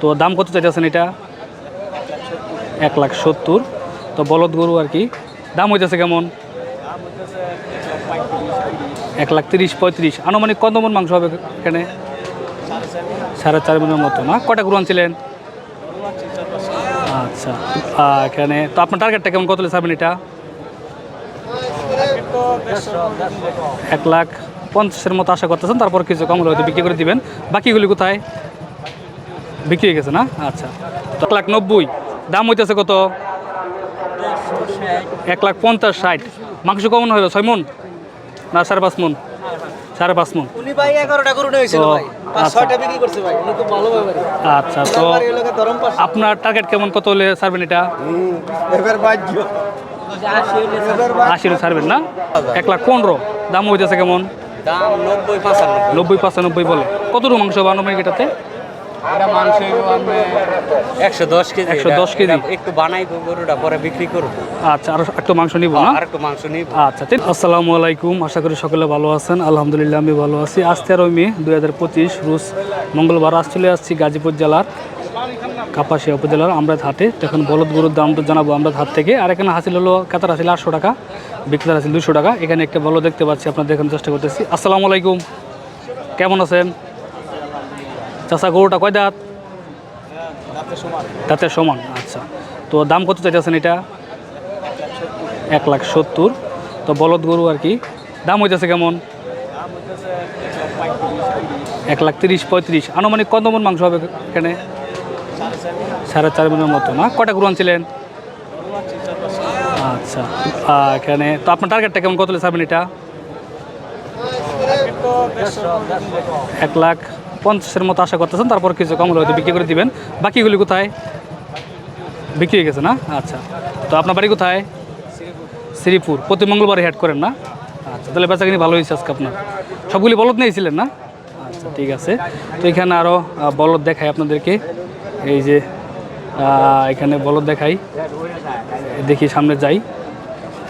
তো দাম কত চাইতেছেন এটা? এক লাখ সত্তর। তো বলদ গরু আর কি। দাম হইতেছে কেমন? এক লাখ তিরিশ পঁয়ত্রিশ। আনুমানিক কত মন মাংস হবে এখানে? সাড়ে চার মনের মতো, না? কটা গরু আনছিলেন? আচ্ছা। এখানে, তো আপনার টার্গেটটা কেমন? কত ছাড়বেন এটা? এক লাখ পঞ্চাশের মতো আশা করতেছেন, তারপর কিছু কম হয়তো বিক্রি করে দিবেন। বাকিগুলি কোথায়? বিক্রি হয়ে গেছে না? আচ্ছা। এক লাখ নব্বই। দাম হইতেছে কত? এক লাখ পঞ্চাশ ষাট। মাংস কমন হলো ছয় মন? না সাড়ে পাঁচ মন? সাড়ে পাঁচ মন। আচ্ছা। আচ্ছা তো আপনার টার্গেট কেমন? কত হলে ছাড়বেন এটা? আশি ছাড়বেন না? এক লাখ পনেরো। দাম হইতেছে কেমন? দাম নব্বই পাঁচানব্বই। নব্বই পাঁচানব্বই বলে। কতটুকু মাংস হবে আনুমানিক এটাতে? এটা মাংস একশো দশ কেজি 110 এটা- কেজি। একটু বানাইবো গরুটা পরে বিক্রি করব। আচ্ছা আর একটু মাংস নিব না? আর একটু মাংস নিব। আচ্ছা আসসালামু আলাইকুম আশা করি সকলে ভালো আছেন। আলহামদুলিল্লাহ আমি ভালো আছি। আজ তেরোই মে দুই হাজার পঁচিশ রুশ মঙ্গলবার আজ চলে আসছি গাজীপুর জেলার কাপাসিয়া উপজেলার আমরাত হাটে। এখন বলদ গরুর দাম তো জানাব আমরাত হাট থেকে। আর এখানে হাসিল হলো কাতার হাসিল আটশো টাকা বিক্রেতার হাসিল দুশো টাকা। এখানে একটা বলদ দেখতে পাচ্ছি আপনার দেখানোর চেষ্টা করতেছি। আসসালামু আলাইকুম কেমন আছেন? চাষা গরুটা কয় দাঁত? তাতে সমান আচ্ছা। তো দাম কত চাইতেছেন এটা? এক লাখ সত্তর। তো বলদ গরু আর কি। দাম হইতেছে কেমন? এক লাখ তিরিশ পঁয়ত্রিশ। আনুমানিক কত মন মাংস হবে এখানে? সাড়ে চার মনের মতো, না? কটা গরু আনছিলেন? আচ্ছা এখানে, তো আপনার টার্গেটটা কেমন? কত ছাড়বেন এটা? এক লাখ পঞ্চাশের মতো আশা করতেছেন, তারপর কিছু কম হয়তো বিক্রি করে দিবেন। বাকিগুলি কোথায়? বিক্রি হয়ে গেছে না? আচ্ছা। তো আপনার বাড়ি কোথায়? শ্রীপুর। প্রতি মঙ্গলবারে হেড করেন না? আচ্ছা তাহলে বেচা কিনি ভালো হয়েছে আজকে আপনার। সবগুলি বলদ নিয়েছিলেন না? আচ্ছা ঠিক আছে। তো এখানে আরও বলদ দেখাই আপনাদেরকে। এই যে এখানে বলদ দেখাই। দেখি, সামনে যাই।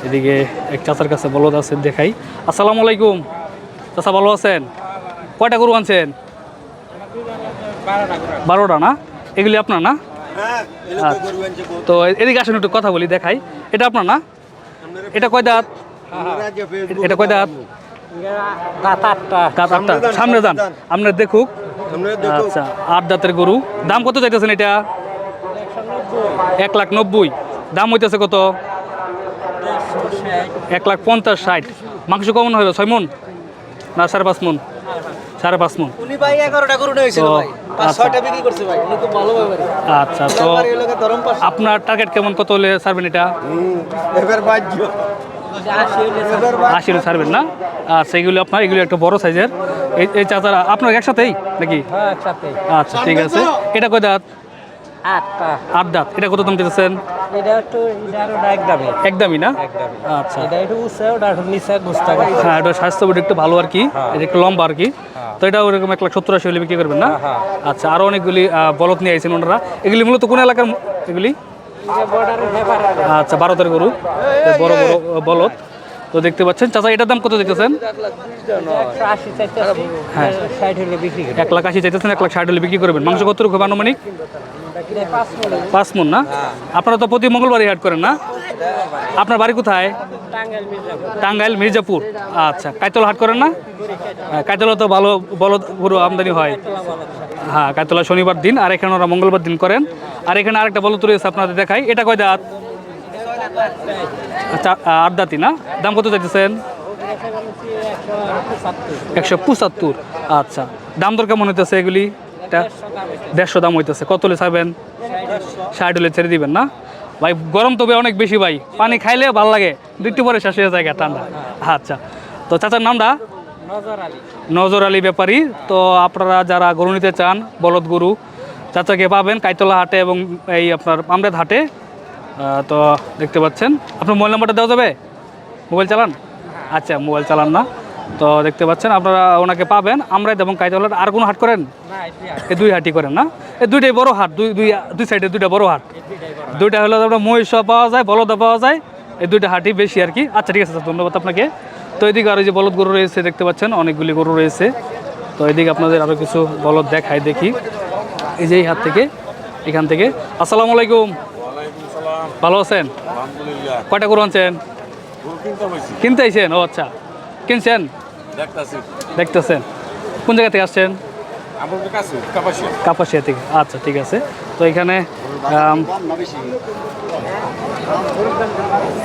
এদিকে এক চাচার কাছে বলদ আছে, দেখাই। আসসালামু আলাইকুম। চাচা, ভালো আছেন? কয়টা গরু আনছেন? বারোটা না? এগুলি আপনার না? আচ্ছা। তো এদিকে আসেন একটু কথা বলি দেখাই। এটা আপনার না? এটা কয় দাঁত? এটা কয় দাঁত? সামনে যান আপনার দেখুক। আচ্ছা আট দাঁতের গরু। দাম কত চাইতেছেন এটা? এক লাখ নব্বই। দাম হইতেছে কত? এক লাখ পঞ্চাশ ষাট। মাংস কমন হলো ছয় মন? না সাড়ে পাঁচ মন? সাড়ে পাঁচ মন। উনি ভাই এগারোটা গরু নিয়েছিল ভাই। পাঁচ আচ্ছা। আচ্ছা তো আপনার টার্গেট কেমন? কত হলে ছাড়বেন এটা? এবার বাজ্য আশি হলে ছাড়বেন না? আচ্ছা এগুলো আপনার এগুলো একটা বড় সাইজের এই চাচারা আপনার একসাথেই নাকি? হ্যাঁ আচ্ছা ঠিক আছে। এটা কয় দাঁত? আট দাঁত এটা কত দাম দিতেছেন এটা একটু একদমই। একদমই না? আচ্ছা। এটা একটু উঁচু ওটা নিচে গুস্তা হ্যাঁ এটা স্বাস্থ্য একটু ভালো আর কি। এটা একটু লম্বা আর কি। তো এটা ওরকম এক লাখ সত্তর আশি হলে বিক্রি করবেন না? হ্যাঁ। আচ্ছা আরও অনেকগুলি বলদ নিয়ে আইছেন ওনারা। এগুলি মূলত কোন এলাকার এগুলি? আচ্ছা ভারতের গরু। তো বড় বড় বলদ। তো দেখতে পাচ্ছেন চাচা এটার দাম কত হ্যাঁ। করি। এক লাখ আশি চাইতেছেন এক লাখ ষাট হলে বিক্রি করবেন। মাংস কত রকম আনুমানিক? পাঁচ মনে। না? আপনারা তো প্রতি মঙ্গলবারই হাট করেন না? আপনার বাড়ি কোথায়? টাঙ্গাইল মির্জাপুর। আচ্ছা কাইতলা হাট করেন না? হ্যাঁ, কাইতলা তো ভালো বলদ গরু আমদানি হয়। হ্যাঁ কাইতলা শনিবার দিন আর এখানে ওরা মঙ্গলবার দিন করেন। আর এখানে আরেকটা বলদ রয়েছে আপনাদের দেখাই। এটা কয় দাঁত? আচ্ছা আট দাঁতই না? দাম কত চাইতেছেন? একশো পঁচাত্তর। আচ্ছা দাম দর কেমন হইতেছে এগুলি? এটা দেড়শো দাম হইতেছে। কত হলে চাইবেন ষাট হলে ছেড়ে দিবেন না? ভাই গরম তবে অনেক বেশি ভাই। পানি খাইলে ভালো লাগে। দুইটি পরে শেষ হয়ে যায় ঠান্ডা। আচ্ছা। তো চাচার নামটা? নজর আলী। নজর আলী ব্যাপারী। তো আপনারা যারা গরু নিতে চান বলদ গরু চাচাকে পাবেন কাইতলা হাটে এবং এই আপনার আমরেদ হাটে। তো দেখতে পাচ্ছেন। আপনার মোবাইল নাম্বারটা দেওয়া যাবে? মোবাইল চালান? আচ্ছা মোবাইল চালান না। তো দেখতে পাচ্ছেন আপনারা ওনাকে পাবেন। আমরাই এবং কাইতলার আর কোনো হাট করেন? এই দুই হাটই করেন না? এই দুইটাই বড় হাট দুই দুই দুই সাইডে দুইটা বড় হাট। দুইটা হলো আপনার মহিষ পাওয়া যায় বলদ পাওয়া যায় এই দুইটা হাটই বেশি আর কি। আচ্ছা ঠিক আছে ধন্যবাদ আপনাকে। তো এদিকে আরও যে বলদ গরু রয়েছে দেখতে পাচ্ছেন অনেকগুলি গরু রয়েছে। তো এদিকে আপনাদের আরও কিছু বলদ দেখাই দেখি। এই যে এই হাত থেকে এখান থেকে। আসসালামু আলাইকুম। ভালো আছেন? কয়টা গরু আনছেন? কিনতে আইছেন? ও আচ্ছা। কিনছেন? দেখতেছি। দেখতেছেন। কোন জায়গা থেকে আসছেন? কাপাসিয়া। থেকে। আচ্ছা ঠিক আছে। তো এখানে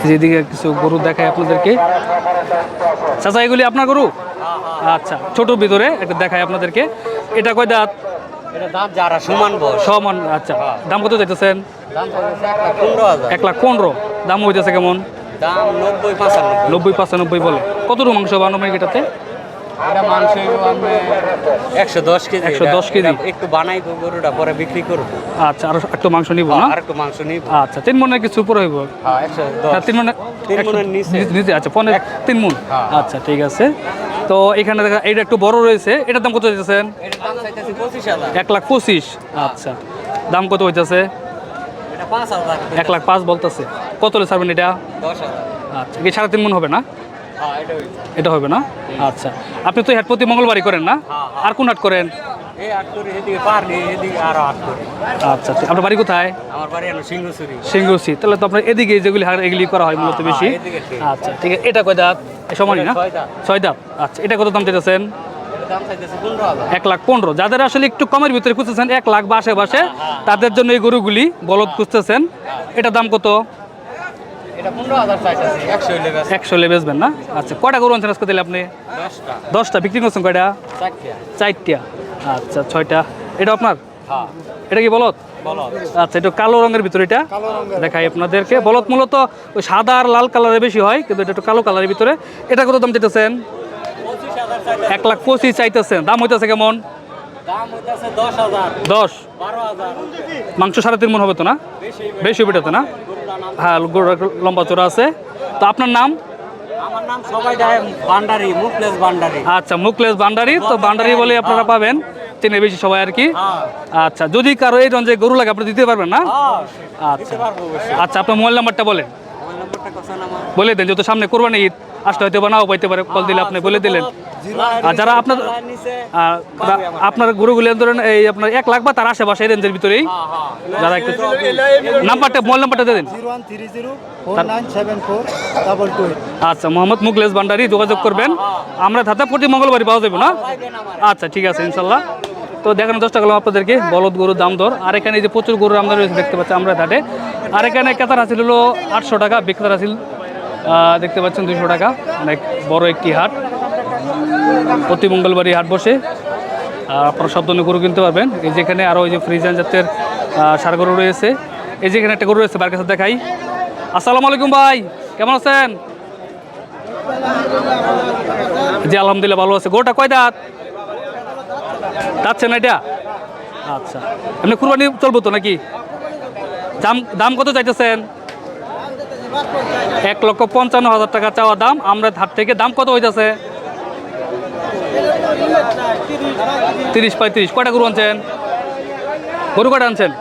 যেদিকে কিছু গরু দেখায় আপনাদেরকে। চাচা এগুলি আপনার গরু? আচ্ছা ছোট ভিতরে একটা দেখায় আপনাদেরকে। এটা কয় দাঁত? দাম যারা সমান সমান আচ্ছা। দাম কত চাইতেছেন? দাম লাখ পনেরো এক লাখ পনেরো। দাম হইতেছে কেমন? দাম নব্বই পাঁচানব্বই। নব্বই পাঁচানব্বই বলে। কতটুকু মাংস বানানো এটাতে? একশো দশ কেজি। 110 কেজি। একটু বানাই গরুটা পরে বিক্রি করব। আচ্ছা আর একটু মাংস নিব না? আর একটু মাংস নিব। আচ্ছা তিন মনের কিছু উপরে হইব? হ্যাঁ তিন মনে নিচে। আচ্ছা পনেরো তিন মন। হ্যাঁ। আচ্ছা ঠিক আছে। তো এখানে দেখা এটা একটু বড় রয়েছে। এটার দাম কত হইতেছেন এক লাখ পঁচিশ। আচ্ছা। দাম কত হইতেছে? এক লাখ পাঁচ বলতেছে। কত ছাড়বেন এটা? আচ্ছা কি সাড়ে তিন মন হবে না? হ্যাঁ এটা হবে না? আচ্ছা। আপনি তো হাট প্রতি মঙ্গলবারই করেন না? হ্যাঁ, আর কোন হাট করেন? করি আচ্ছা আপনার বাড়ি কোথায়? আমার বাড়ি হলো তাহলে তো আপনার এদিকে যেগুলি এগুলি করা হয় মূলত হ্যাঁ, বেশি। হ্যাঁ। আচ্ছা ঠিক আছে। এটা কয় দাঁত? এ সমানই না? ছয় দাঁত। আচ্ছা এটা কত দাম চাইতেছেন? এক লাখ পনেরো। যাদের আসলে একটু কমের ভিতরে খুঁজতেছেন এক লাখ বা আশেপাশে তাদের জন্য এই গরুগুলি বলদ খুঁজতেছেন। এটা দাম কত এটা পনেরো হাজার চাইতেছি একশো ব্যাস বেচবেন। না? আচ্ছা কয়টা গরু আনছেন আজকে দিলে আপনি? দশটা। বিক্রি করছেন কয়টা? চারটে। আচ্ছা ছয়টা। এটা আপনার? হ্যাঁ। এটা কি বলদ? আচ্ছা এটা কালো রঙের ভিতরে এটা? দেখাই আপনাদেরকে। বলদ মূলত ওই সাদা আর লাল কালারের বেশি হয় কিন্তু এটা একটু কালো কালারের ভিতরে। এটা কত দাম চাইতেছেন? এক লাখ পঁচিশ চাইতেছেন। দাম হইতেছে কেমন? দশ মাংস সাড়ে তিন মন হবে তো না? বেশি। বেটাতে না? হ্যাঁ গরুর লম্বা চোরা আছে। তো আপনার নাম? আমার নাম সবাই ভান্ডারি মুকলেশ ভান্ডারি। আচ্ছা মুকলেশ ভান্ডারি। তো ভান্ডারি বলে আপনারা পাবেন চেনে বেশি সবাই আর কি। হ্যাঁ। আচ্ছা যদি কারও এই রঞ্জে গরু লাগে আপনি দিতে পারবেন না? হ্যাঁ আচ্ছা। আচ্ছা আপনার মোবাইল নাম্বারটা বলেন। বলে দেন যত সামনে কোরবানি ঈদ। আসতে হয়তো বা নাও পাইতে পারে, কল দিলে আপনি বলে দিলেন। আর যারা আপনার আপনার গরুগুলি ধরেন এই আপনার এক লাখ বা তার আশেপাশে রেঞ্জের ভিতরেই, যারা একটু নাম্বারটা মোবাইল নাম্বারটা দিন। আচ্ছা মোহাম্মদ মুকলেশ ভান্ডারি, যোগাযোগ করবেন। আমরা ধাতা প্রতি মঙ্গলবারই পাওয়া যাবে না? আচ্ছা ঠিক আছে, ইনশাল্লাহ। তো দেখানোর চেষ্টা করলাম আপনাদেরকে, বলদ গরুর দাম দর। আর এখানে যে প্রচুর গরুর আমদানি রয়েছে দেখতে পাচ্ছি আমরা ঘাটে আর এখানে কেতার হাসিল হলো আটশো টাকা, বিক্রেতার হাসিল দেখতে পাচ্ছেন দুশো টাকা, অনেক বড় একটি হাট। প্রতি মঙ্গলবারই হাট বসে। আপনারা সব ধরনের গরু কিনতে পারবেন। এই যেখানে আরও ওই যে ফ্রিজান জাতের ষাঁড় গরু রয়েছে। এই যেখানে একটা গরু রয়েছে বার কাছে দেখাই। আসসালামু আলাইকুম ভাই, কেমন আছেন? জি, আলহামদুলিল্লাহ ভালো আছে। গরুটা কয় দাঁত? যাচ্ছে না এটা? আচ্ছা। এমনি কুরবানি চলবো তো নাকি? দাম দাম কত চাইতেছেন? এক লক্ষ পঞ্চান্ন হাজার টাকা চাওয়া দাম। আমরা হাট থেকে দাম কত হইতেছে? তিরিশ পঁয়ত্রিশ। কয়টা গরু আনছেন? গরু কয়টা আনছেন?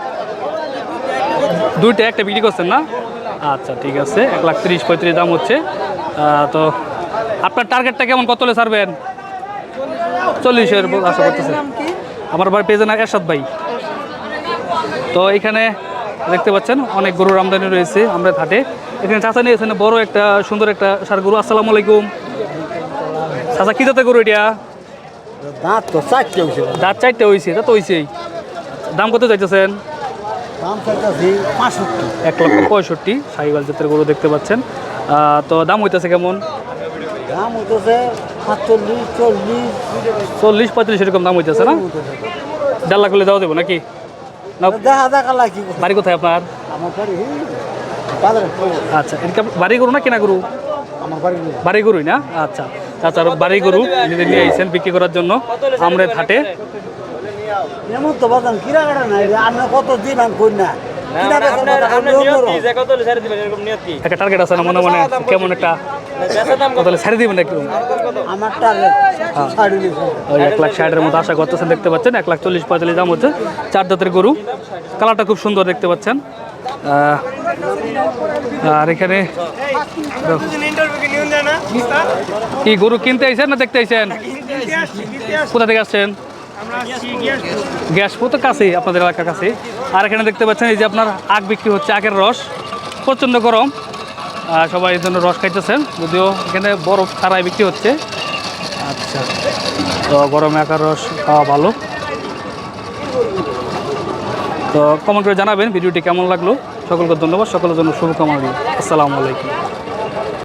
দুইটা, একটা বিক্রি করছেন না? আচ্ছা ঠিক আছে। এক লাখ তিরিশ পঁয়ত্রিশ দাম হচ্ছে। তো আপনার টার্গেটটা কেমন? কত হলে ছাড়বেন? চল্লিশের আশা করতেছে। আমার বাড়ি পেয়ে না এরশাদ ভাই। তো এখানে দেখতে পাচ্ছেন, অনেক গরুর আমদানি রয়েছে। আমরা ঘাটে এখানে চাচা নিয়েছেন বড় একটা সুন্দর একটা সার গরু। আসসালামু আলাইকুম। চাচা কি জাতের গরু এটা? দাঁত তো চারটে হয়েছিল দাঁত চারটে হয়েছে তা তো হয়েছেই দাম কত চাইতেছেন? দাম চাইতেছি পাঁচষট্টি এক লক্ষ পঁয়ষট্টি সাইবাল জাতের গরু দেখতে পাচ্ছেন। তো দাম হইতেছে কেমন? দাম হইতেছে চল্লিশ। চল্লিশ পঁয়ত্রিশ এরকম দাম হইতেছে না? দেড় লাখ হলে দেওয়া যাব নাকি? না। দেখা। বাড়ি কোথায় আপনার? আমার বাড়ি আচ্ছা এটা বাড়ি গরু না কেনা গরু? আমার বাড়ি গরুই না? আচ্ছা তাছাড়া বাড়ি গরু নিজে নিয়ে আইছেন বিক্রি করার জন্য আমরা হাটে এমন তো বাজান কিরা কাটা নাই রে? কত দিন আমি কই না? কিনা বেচা কথা কই না, ওরও। একটা টার্গেট আছে না মনে মনে? কেমন একটা কত হলে ছেড়ে দিবেন নাকি আমার টার্গেট ছাড়ি নিয়েছে ওই এক লাখ ষাটের মতো আশা করতেছেন দেখতে পাচ্ছেন? এক লাখ চল্লিশ পঁয়তাল্লিশ দাম হচ্ছে চার জাতের গরু। কালারটা খুব সুন্দর দেখতে পাচ্ছেন। আর এখানে কি, গরু কিনতে আইছেন না দেখতে আইছেন? কোথা থেকে আসছেন? গ্যাস তো কাছেই, আপনাদের এলাকার কাছে আর এখানে দেখতে পাচ্ছেন এই যে আপনার আখ বিক্রি হচ্ছে আখের রস। প্রচণ্ড গরম। সবাই এই জন্য রস খাইতেছেন। যদিও এখানে বরফ ছাড়াই বিক্রি হচ্ছে। আচ্ছা। তো গরমে আখের রস খাওয়া ভালো। তো কমেন্ট করে জানাবেন, ভিডিওটি কেমন লাগল? সকলকে ধন্যবাদ, সকলের জন্য শুভকামনা দিই আসসালামু আলাইকুম।